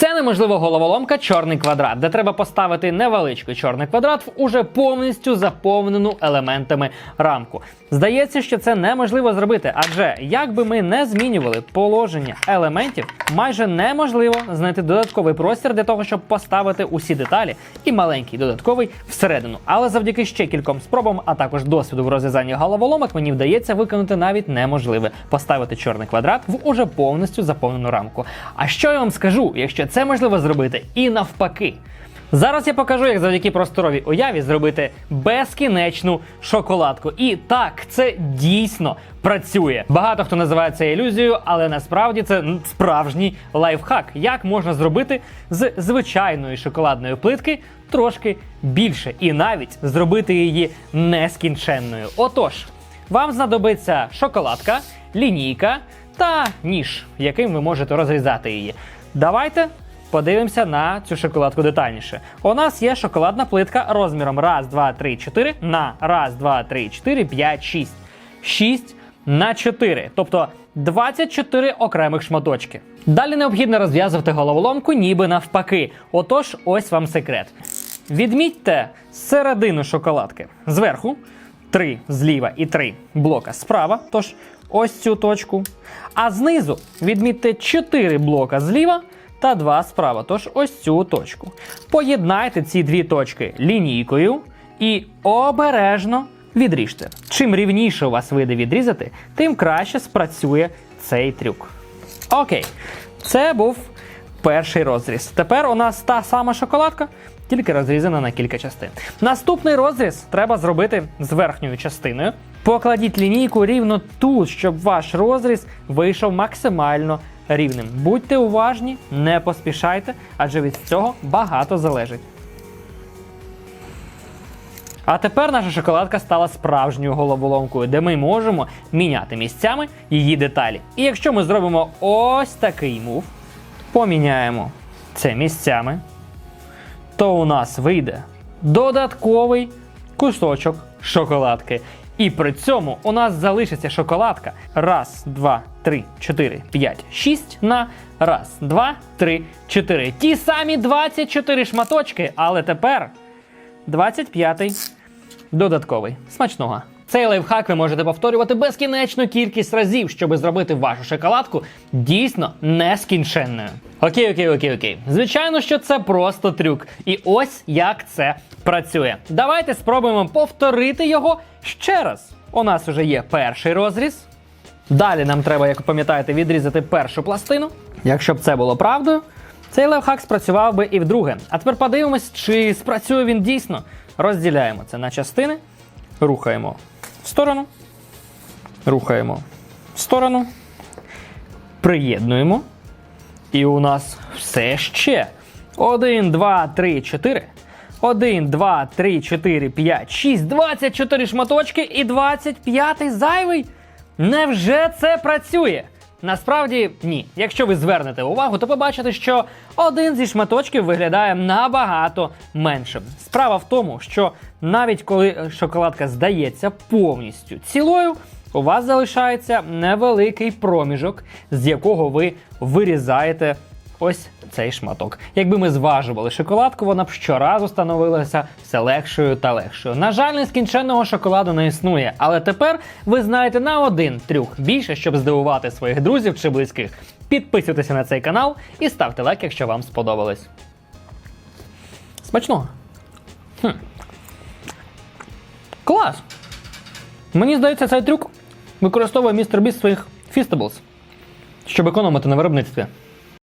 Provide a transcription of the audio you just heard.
Це неможливо головоломка чорний квадрат, де треба поставити невеличкий чорний квадрат в уже повністю заповнену елементами рамку. Здається, що це неможливо зробити, адже як би ми не змінювали положення елементів, майже неможливо знайти додатковий простір для того, щоб поставити усі деталі і маленький додатковий всередину. Але завдяки ще кільком спробам, а також досвіду в розв'язанні головоломок, мені вдається виконати навіть неможливе поставити чорний квадрат в уже повністю заповнену рамку. А що я вам скажу, якщо це можливо зробити і навпаки? Зараз я покажу, як завдяки просторовій уяві зробити безкінечну шоколадку. І так, це дійсно працює. Багато хто називає це ілюзією, але насправді це справжній лайфхак. Як можна зробити з звичайної шоколадної плитки трошки більше, і навіть зробити її нескінченною. Отож, вам знадобиться шоколадка, лінійка та ніж, яким ви можете розрізати її. Давайте подивимося на цю шоколадку детальніше. У нас є шоколадна плитка розміром 1, 2, 3, 4 на 1, 2, 3, 4, 5, 6. 6 на 4, тобто 24 окремих шматочки. Далі необхідно розв'язувати головоломку, ніби навпаки. Отож, ось вам секрет. Відмітьте середину шоколадки зверху, 3 зліва і 3 блока справа, тож ось цю точку. А знизу відмітьте 4 блока зліва та 2 справа, тож ось цю точку. Поєднайте ці дві точки лінійкою і обережно відріжте. Чим рівніше у вас вийде відрізати, тим краще спрацює цей трюк. Окей, це був перший розріз. Тепер у нас та сама шоколадка, тільки розрізана на кілька частин. Наступний розріз треба зробити з верхньою частиною. Покладіть лінійку рівно тут, щоб ваш розріз вийшов максимально рівним. Будьте уважні, не поспішайте, адже від цього багато залежить. А тепер наша шоколадка стала справжньою головоломкою, де ми можемо міняти місцями її деталі. І якщо ми зробимо ось такий мув, поміняємо це місцями, то у нас вийде додатковий кусочок шоколадки. І при цьому у нас залишиться шоколадка. Раз, два, три, чотири, п'ять, шість на раз, два, три, чотири. Ті самі 24 шматочки, але тепер 25-й додатковий. Смачного. Цей лайфхак ви можете повторювати безкінечну кількість разів, щоб зробити вашу шоколадку дійсно нескінченною. Окей, окей, окей, окей. Звичайно, що це просто трюк. І ось як це працює. Давайте спробуємо повторити його ще раз. У нас вже є перший розріз. Далі нам треба, як ви пам'ятаєте, відрізати першу пластину. Якщо б це було правдою, цей лайфхак спрацював би і вдруге. А тепер подивимось, чи спрацює він дійсно. Розділяємо це на частини, рухаємо сторону, рухаємо в сторону, приєднуємо. І у нас все ще. 1, 2, 3, 4. 1, 2, 3, 4, 5, 6, 24 шматочки і 25 зайвий. Невже це працює? Насправді ні. Якщо ви звернете увагу, то побачите, що один зі шматочків виглядає набагато меншим. Справа в тому, що навіть коли шоколадка здається повністю цілою, у вас залишається невеликий проміжок, з якого ви вирізаєте ось цей шматок. Якби ми зважували шоколадку, вона б щоразу становилася все легшою та легшою. На жаль, нескінченного шоколаду не існує, але тепер ви знаєте на один трюк більше, щоб здивувати своїх друзів чи близьких. Підписуйтеся на цей канал і ставте лайк, якщо вам сподобалось. Смачного! Хм. Клас! Мені здається, цей трюк використовує містер Біст своїх фістеблс, щоб економити на виробництві.